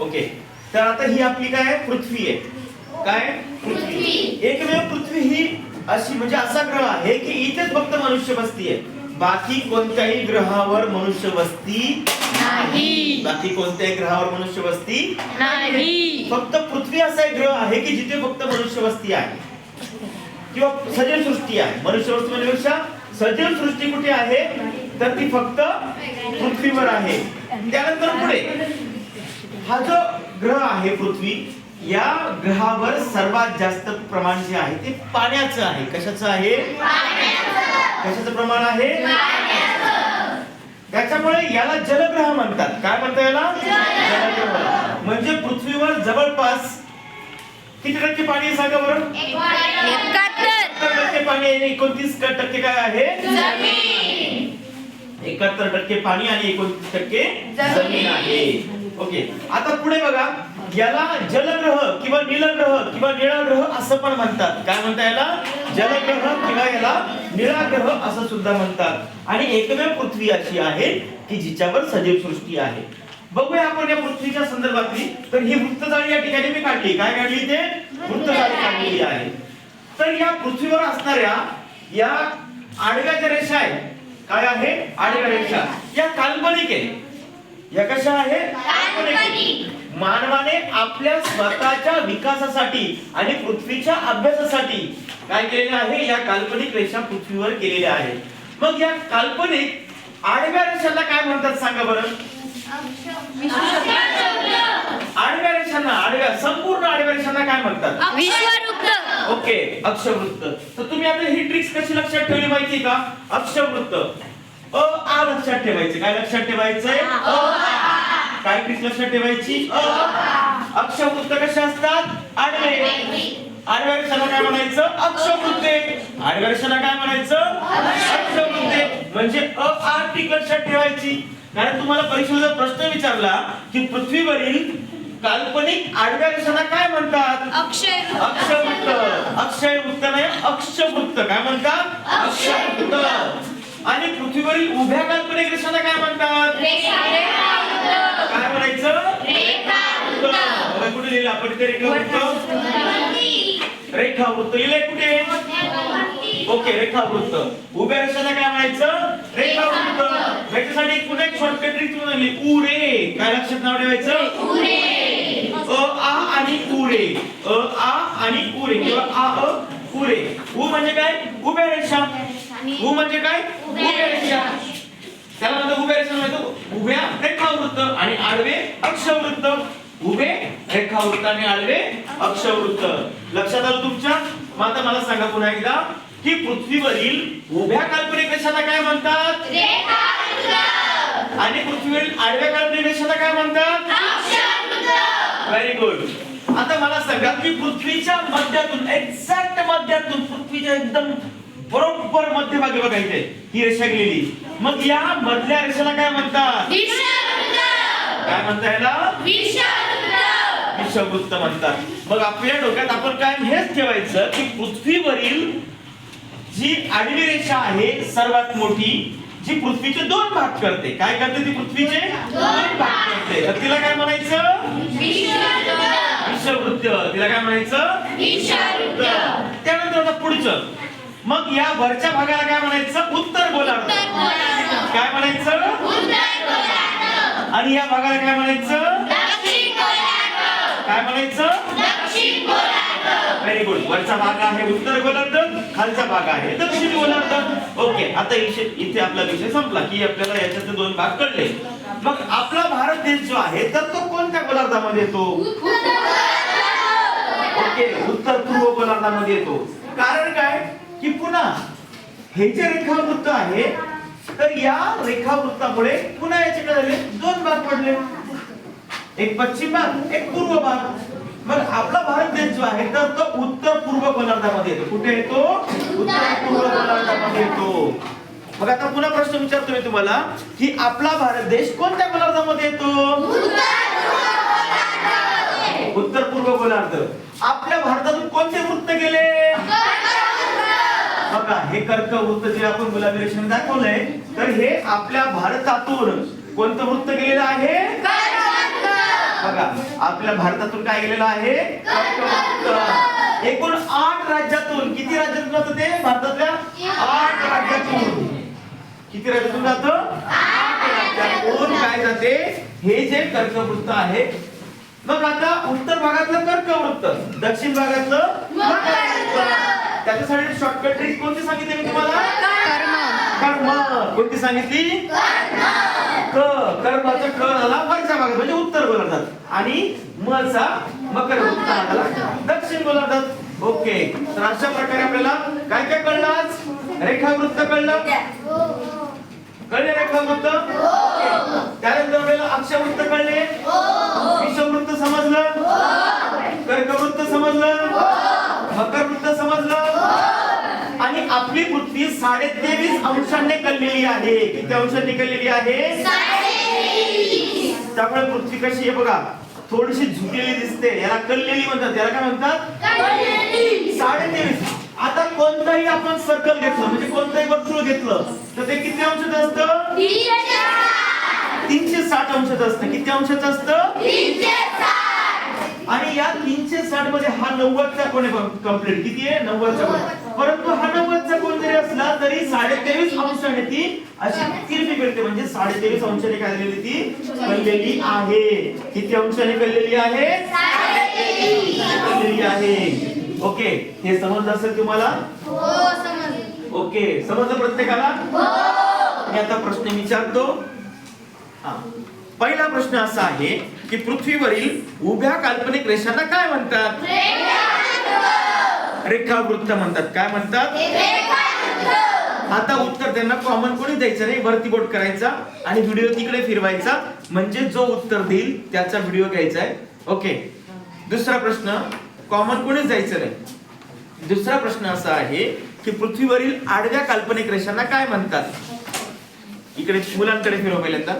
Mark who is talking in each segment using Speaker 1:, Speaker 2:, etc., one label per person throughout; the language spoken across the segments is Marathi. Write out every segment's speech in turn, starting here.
Speaker 1: ओके. तर आता ही आपली काय आहे? पृथ्वी आहे. काय पृथ्वी. एकमेव पृथ्वी ही अशी म्हणजे असा ग्रह आहे की इथेच फक्त मनुष्य वस्ती आहे. बाकी कोणत्याही ग्रहावर मनुष्य वस्ती
Speaker 2: नाही.
Speaker 1: बाकी कोणत्याही ग्रहावर मनुष्य वस्ती
Speaker 2: नाही.
Speaker 1: फक्त पृथ्वी असा एक ग्रह आहे की जिथे फक्त मनुष्य वस्ती आहे. किंवा सजीव सृष्टी आहे. मनुष्य वस्ती म्हणण्यापेक्षा सजीव सृष्टी कुठे आहे? तर ती फक्त पृथ्वीवर आहे. त्यानंतर पुढे. हा जो ग्रह आहे पृथ्वी या ग्रहावर सर्वात जास्त प्रमाण जे आहे ते पाण्याचं आहे. कशाचं आहे? कशाचं प्रमाण आहे? त्याच्यामुळे याला जलग्रह म्हणतात. काय म्हणतात याला? जलग्रह. म्हणजे पृथ्वीवर जवळपास किती टक्के पाणी आहे सांगा बरं टक्के पाणी आहे एकोणतीस टक्के काय आहे? एकाहत्तर टक्के पाणी आणि एकोणतीस टक्के जमीन आहे. ओके. आता पुढे बघा. याला जलग्रह किंवा नीलग्रह किंवा निळाग्रह असं पण म्हणतात. काय म्हणतात याला? जलग्रह किंवा याला निळाग्रह असं सुद्धा म्हणतात. आणि एकमेव पृथ्वी अशी आहे की जिच्यावर सजीव सृष्टी आहे. बघूया आपण या पृथ्वीच्या संदर्भातली. तर ही वृत्तजाळी या ठिकाणी मी काढली. काय काढली ते वृत्तजाळी काढलेली आहे. तर या पृथ्वीवर असणाऱ्या या आडव्या ज्या रेषा आहेत काय आहे आडव्या रेषा. या काल्पनिक आहे या कशा आहे. मानवाने. आपल्या स्वतःच्या विकासासाठी आणि पृथ्वीच्या अभ्यासासाठी काय केलेले आहे? या काल्पनिक रेषा पृथ्वीवर केलेल्या आहेत. मग या काल्पनिक आडव्या रेषाला काय म्हणतात सांगा बरं? आडव्या रेषांना आडव्या संपूर्ण आडव्या रेषांना काय म्हणतात? ओके अक्षवृत्त. तर तुम्ही आता ही ट्रिक्स कशी लक्षात ठेवली माहिती का? अक्षवृत्त. अ आ लक्षात ठेवायचे. काय लक्षात ठेवायचंय? अ. काय ट्रिक्स लक्षात ठेवायची? अ. अक्षवृत्त कसे असतात? आडवे. आडव्या रेषाला काय म्हणायचं? अक्षवृत्ते. आडव्या रेषाला काय म्हणायचं? अक्षवृत्ते. म्हणजे अ आ ट्रिक लक्षात ठेवायची. कारण तुम्हाला परीक्षेला जर प्रश्न विचारला की पृथ्वीवरील काल्पनिक आडव्या रेषाला काय म्हणतात?
Speaker 2: अक्षय.
Speaker 1: अक्षवृत्त. अक्षय वृत्त नाही अक्षवृत्त. काय म्हणतात? अक्षवृत्त. आणि पृथ्वीवरील उभ्या काल्पनिक रेषाला काय म्हणतात? काय म्हणायचं? कुठे लिहिलं आपण इथे रेखावृत्त. रेखावृत्त लिहिलंय कुठे? ओके रेखावृत्त. उभ्या रेषाला काय म्हणायचं? रेखावृत्त. याच्यासाठी एक पुन्हा एक शॉर्टकट ट्रिक लिहिली उरे. काय लक्षात नाव ठेवायचं? अ आ आणि उरे. अ आ आणि उरे. किंवा आ अ उरे. उ म्हणजे काय? उभ्या रेषा. उ म्हणजे काय? उभ्या रेषा. त्याला म्हणतो उभ्या रेषा म्हणतो. उभ्या रेखावृत्त आणि आडवे अक्षवृत्त. उभे रेखावृत्त आणि आडवे अक्षवृत्त. लक्षात आलं तुमच्या? मग आता मला सांगा पुन्हा एकदा. की पृथ्वीवरील उभ्या काल्पनिक रेषाला काय म्हणतात? आणि पृथ्वीवरील आडव्या काल्पनिक रेषाला काय म्हणतात? व्हेरी गुड आता मला सांगा की पृथ्वीच्या मध्यातून एक्झॅक्ट मध्यातून पृथ्वीच्या एकदम बरोबर मध्यभागी बघा इथे ही रेषा गेलेली. मग या मधल्या रेषेला काय म्हणतात? काय म्हणता याला? विषवृत्त म्हणतात. मग आपल्या डोक्यात आपण काय हेच ठेवायचं की पृथ्वीवरील जी आडवी रेषा आहे सर्वात मोठी जी पृथ्वीचे दोन भाग करते. काय करते ती पृथ्वीचे? दोन भाग करते. तर तिला काय म्हणायचं? विषवृत्त तिला काय म्हणायचं? त्यानंतर आता पुढचं. मग या वरच्या भागाला काय म्हणायचं? उत्तर गोलार्ध काय म्हणायचं? आणि या भागाला काय म्हणायचं? काय म्हणायचं? व्हेरी गुड वरचा भाग आहे उत्तर गोलार्ध खालचा भाग आहे दक्षिण गोलार्ध ओके आता इथे आपला विषय संपला की आपल्याला याच्यातले दोन भाग कळले. मग आपला भारत देश जो आहे तर तो कोणत्या गोलार्धामध्ये येतो? ओके उत्तर पूर्व गोलार्धामध्ये येतो. कारण काय? की पुन्हा हे जे रेखावृत्त आहे तर या रेखावृत्तामुळे पुन्हा याचे काय झाले दोन भाग पडले. एक पश्चिम भाग एक पूर्व भाग. मग आपला भारत देश जो आहे तर तो उत्तर पूर्व गोलार्धामध्ये येतो. कुठे येतो? उत्तर पूर्व गोलार्धामध्ये येतो. मग आता पुन्हा प्रश्न विचारतो मी तुम्हाला की आपला भारत देश कोणत्या गोलार्धामध्ये येतो? उत्तर पूर्व गोलार्ध. आपल्या भारतातून कोणते वृत्त गेले? बघा हे कर्क वृत्त जे आपण गुलाबी रेषेने दाखवलंय तर हे आपल्या भारतातून कोणतं वृत्त गेलेलं आहे? बघा आपल्या भारतातून काय गेलेलं आहे? कर्कवृत्त. एकूण आठ राज्यातून किती राज्यातून जातं ते? भारतातल्या आठ राज्यातून. किती राज्यातून जातं आठ राज्यातून काय जाते? हे जे कर्कवृत्त आहे मग आता उत्तर भागातलं कर्कवृत्त दक्षिण भागातलं त्याच्यासाठी शॉर्टकट ट्रिक कोणती सांगितली मी तुम्हाला? कर्म. कोणती सांगितली? क. कर्माचा क झाला वरच्या भागात म्हणजे उत्तर गोलार्धात. आणि म चा मकर दक्षिण गोलार्धात. ओके. तर अशा प्रकारे आपल्याला काय काय कळलं आज? रेखावृत्त कळलं? कळले रेखावृत्त? त्यानंतर आपल्याला अक्षवृत्त कळले? विषवृत्त समजलं? कर्कवृत्त समजलं? मकरवृत्त समजलं? आपली पृथ्वी साडे तेवीस अंशांनी कललेली आहे. किती अंशांनी कललेली आहे? त्यामुळे पृथ्वी कशी आहे बघा थोडीशी झुकलेली दिसते. याला कललेली म्हणतात. याला काय म्हणतात? साडे तेवीस आता कोणताही आपण सर्कल घेतलं म्हणजे कोणतंही वर्तुळ घेतलं तर ते किती अंशाचं असतं? तीनशे साठ. अंशाचं असतं. किती अंशाचं असतं? आणि या तीनशे साठमध्ये हा नव्वदचा कोण आहे कंप्लीट किती आहे? नव्वदचा कोण परंतु हा नव्वदचा कोण जरी असला तरी साडे तेवीस अंशाने ती. अशी तिरपी करते म्हणजे साडे तेवीस अंशाने काय झालेली ती? कललेली आहे. किती अंशाने कललेली आहे? कललेली आहे. ओके. हे समजलं असेल तुम्हाला? ओके. समजलं प्रत्येकाला? मी आता प्रश्न विचारतो. हा. पहिला प्रश्न असा आहे की पृथ्वीवरील उभ्या काल्पनिक रेषांना काय म्हणतात? रेखावृत्त म्हणतात. काय म्हणतात? आता उत्तर त्यांना कॉमन कोणी द्यायचं नाही? वरती बोट करायचा आणि व्हिडिओ तिकडे फिरवायचा. म्हणजे जो उत्तर देईल त्याचा व्हिडिओ घ्यायचा आहे. ओके दुसरा प्रश्न. कॉमन कोणीच द्यायचं नाही? दुसरा प्रश्न असा आहे की पृथ्वीवरील आडव्या काल्पनिक रेषांना काय म्हणतात? इकडे मुलांकडे फिरव पहिल्यांदा.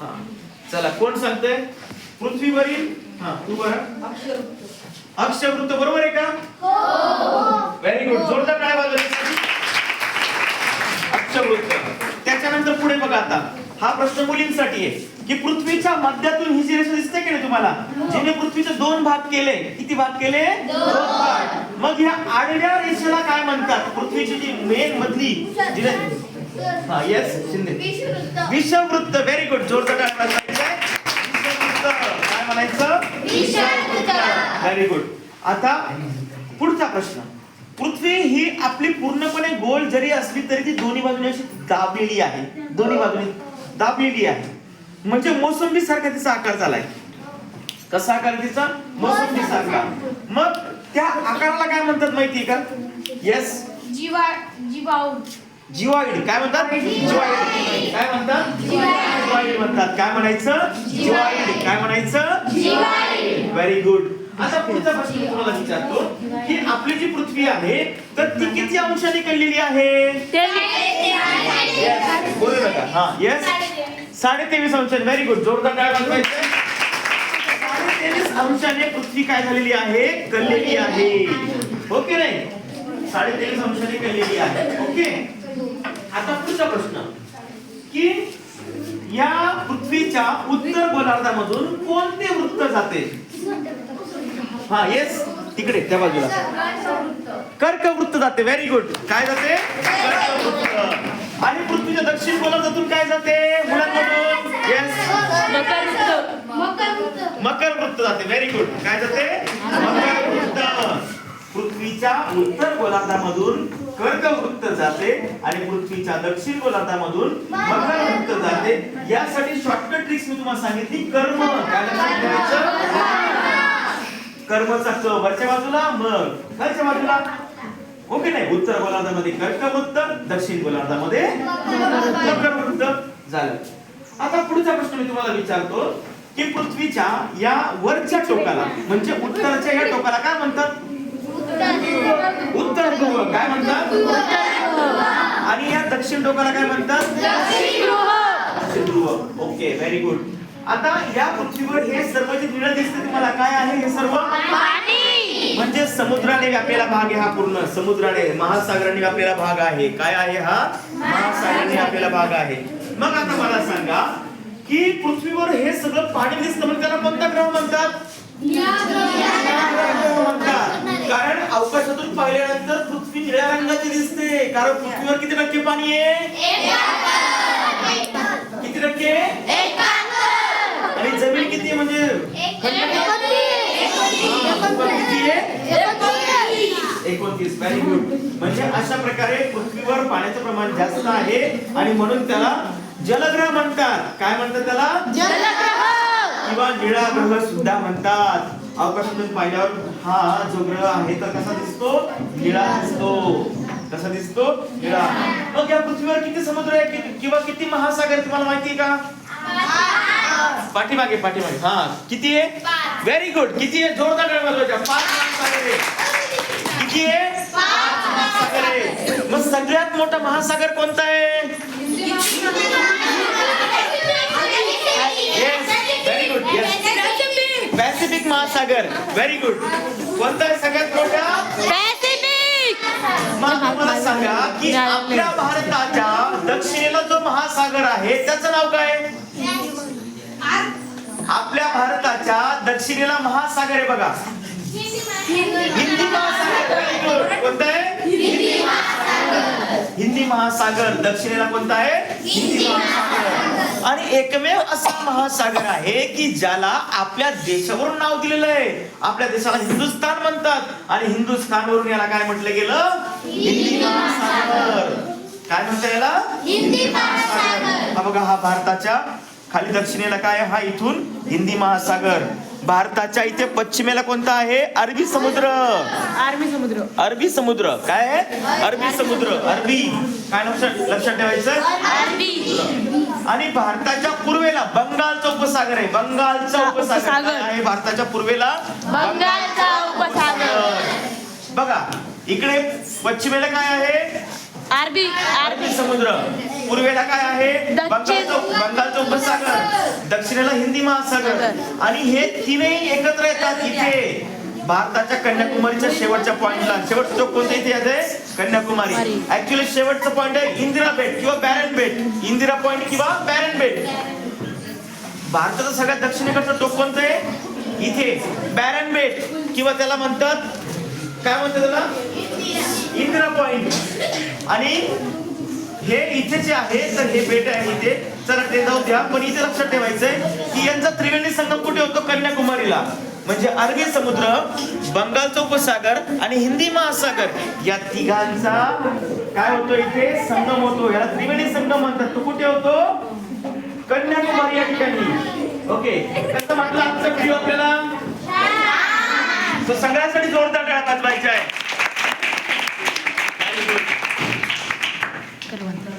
Speaker 1: हा. चला कोण सांगतंय? पृथ्वीवरील हा तू बरं अक्षवृत्त बरोबर आहे का? व्हेरी गुड जोरदार काय वाजवली अक्षवृत्त त्याच्यानंतर पुढे बघा आता. हा प्रश्न मुलींसाठी आहे की पृथ्वीच्या मध्यातून ही जी रेषा दिसते की नाही तुम्हाला? जिने पृथ्वीचे दोन भाग केले. किती भाग केले? दोन भाग. मग ह्या आडव्या रेषेला काय म्हणतात? पृथ्वीची जी मेन मधली जिने हा येस शिंदे. विषववृत्त व्हेरी गुड जोरदार वाजवायच्या. विषववृत्त काय म्हणायचं? व्हेरी गुड आता पुढचा प्रश्न. पृथ्वी ही आपली पूर्णपणे गोल जरी असली तरी ती दोन्ही बाजूने अशी दाबलेली आहे. दोन्ही बाजूने दाबलेली आहे. म्हणजे मोसंबी सारखा तिचा आकार झालाय. कसा आकार तिचा? मोसंबी सारखा. मग त्या आकाराला काय म्हणतात माहितीये का? येस जिवाईड. काय म्हणतात? जिवाईड. काय म्हणतात? जिवाईड. म्हणतात. काय म्हणायचं? जिवाईड. काय म्हणायचं? व्हेरी गुड आता पुढचा प्रश्न मी तुम्हाला विचारतो की आपली जी पृथ्वी आहे तर ती किती अंशाने कळलेली आहे. बोलू नका. हा येस साडे तेवीस अंशाने. व्हेरी गुड जोरदार काय वाजवायचं साडे तेवीस अंशाने पृथ्वी काय झालेली आहे? कळलेली आहे. ओके नाही? साडे तेवीस अंशाने कळलेली आहे. ओके? आता पुढचा प्रश्न. की या पृथ्वीच्या उत्तर गोलार्धामधून कोणते वृत्त जाते? हा येस तिकडे त्या बाजूला. कर्कवृत्त जाते व्हेरी गुड काय जाते? कर्कवृत्त. आणि पृथ्वीच्या दक्षिण गोलार्धातून काय जाते? मुलांमधून? येस मकर वृत्त जाते व्हेरी गुड काय जाते? मकर वृत्त पृथ्वीच्या उत्तर गोलार्धामधून कर्क वृत्त जाते आणि पृथ्वीच्या दक्षिण गोलार्धामधून मकर वृत्त जाते. यासाठी शॉर्टकट ट्रिक्स मी तुम्हाला सांगितली कर्म. काय कर्मचा क वरच्या बाजूला मग खालच्या बाजूला. ओके नाही? उत्तर गोलार्धामध्ये कर्क वृत्त दक्षिण गोलार्धामध्ये मकर वृत्त झालं. आता पुढचा प्रश्न मी तुम्हाला विचारतो की पृथ्वीच्या या वरच्या टोकाला म्हणजे उत्तरच्या या टोकाला काय म्हणतात? उत्तर ध्रुव. काय म्हणतात? आणि या दक्षिण टोकाला काय म्हणतात? दक्षिण ध्रुव. ओके व्हेरी गुड आता या पृथ्वीवर हे सर्व जे निळं दिसते तुम्हाला काय आहे? हे सर्व म्हणजे समुद्राने व्यापलेला भाग आहे हा पूर्ण. समुद्राने महासागराने व्यापलेला भाग आहे. काय आहे हा? महासागराने व्यापलेला भाग आहे. मग आता मला सांगा की पृथ्वीवर हे सगळं पाणी दिसतं म्हणजे त्याला कोणता ग्रह म्हणतात? कारण अवकाशातून पाहिल्यानंतर पृथ्वी निळ्या रंगाची दिसते. कारण पृथ्वीवर किती टक्के पाणी आहे? किती टक्के? जमीन किती म्हणजे? एकोणतीस. व्हेरी गुड म्हणजे अशा प्रकारे पृथ्वीवर पाण्याचं प्रमाण जास्त आहे आणि म्हणून त्याला जलग्रह म्हणतात. काय म्हणतात त्याला? किंवा निळा ग्रह सुद्धा म्हणतात. अवकाशातून पाहिल्यावर हा जो ग्रह आहे तर कसा दिसतो? निळा दिसतो. कसा दिसतो? निळा. मग या पृथ्वीवर किती समुद्र आहे? किंवा किती महासागर तुम्हाला माहिती आहे का? पाठीमागे पाठीमागे. हा किती आहे? व्हेरी गुड किती आहे? जोरदार पाच महासागर आहे किती आहे? महासागर आहे मग सगळ्यात मोठा महासागर कोणता आहे? व्हेरी गुड येस पॅसिफिक महासागर. व्हेरी गुड कोणता आहे सगळ्यात मोठा?
Speaker 2: पॅसिफिक
Speaker 1: मग मला सांगा की आपल्या भारताच्या दक्षिणेला जो महासागर आहे त्याचं नाव काय? भारताच्या दक्षिणेला महासागर आहे बघा. हिंदी महासागर. कोणता आहे? हिंदी महासागर. दक्षिणेला कोणता आहे? हिंदी महासागर. आणि एकमेव असा महासागर आहे की ज्याला आपल्या देशावरून नाव दिलेलं आहे. आपल्या देशाला हिंदुस्थान म्हणतात. आणि हिंदुस्थानवरून याला काय म्हटलं गेलं? हिंदी महासागर. काय म्हणता याला?
Speaker 3: हिंदी महासागर.
Speaker 1: हा बघा हा भारताच्या खाली दक्षिणेला काय? हा इथून हिंदी महासागर. भारताच्या इथे पश्चिमेला कोणता आहे? अरबी समुद्र.
Speaker 2: आर्मी समुद्र.
Speaker 1: अरबी समुद्र. काय आहे? अरबी समुद्र. अरबी. काय लक्षात लक्षात ठेवायचं? आणि भारताच्या पूर्वेला बंगालचा उपसागर आहे. बंगालचा उपसागर आहे? भारताच्या पूर्वेला
Speaker 2: बंगालचा उपसागर.
Speaker 1: बघा इकडे पश्चिमेला काय आहे?
Speaker 2: आरबी
Speaker 1: अरबी समुद्र. पूर्वेला काय आहे. बंगालचा बंगालचा उपसागर. दक्षिणेला हिंदी महासागर. आणि हे तीनही एकत्र येतात इथे. भारताच्या कन्याकुमारीच्या शेवटच्या पॉइंटला शेवटचा जो कोणता इथे आहे कन्याकुमारी.
Speaker 2: कुमारी.
Speaker 1: ऍक्च्युली शेवटचं पॉइंट आहे इंदिरा बेट किंवा बॅरन बेट. इंदिरा पॉइंट किंवा बॅरन बेट. भारताचा सगळ्यात दक्षिणेकडचा टोक कोणतं आहे? इथे. बॅरन बेट किंवा त्याला म्हणतात काय म्हणतात त्याला? इंदिरा पॉइंट. आणि हे इथे जे आहे तर हे बेट आहे इथे. चला ते जाऊ द्या. पण इथे लक्षात ठेवायचंय की यांचा त्रिवेणी संगम कुठे होतो? कन्याकुमारीला. म्हणजे अरबी समुद्र बंगालचा उपसागर आणि हिंदी महासागर. या तिघांचा काय होतो इथे? संगम होतो. याला त्रिवेणी संगम म्हणतात. तो कुठे होतो? कन्याकुमारी या ठिकाणी. ओके. कसं म्हटलं आजचा व्हिडिओ आपल्याला? सगळ्यांसाठी जोरदार टाळ्या वाजवायच्या आहे que lo.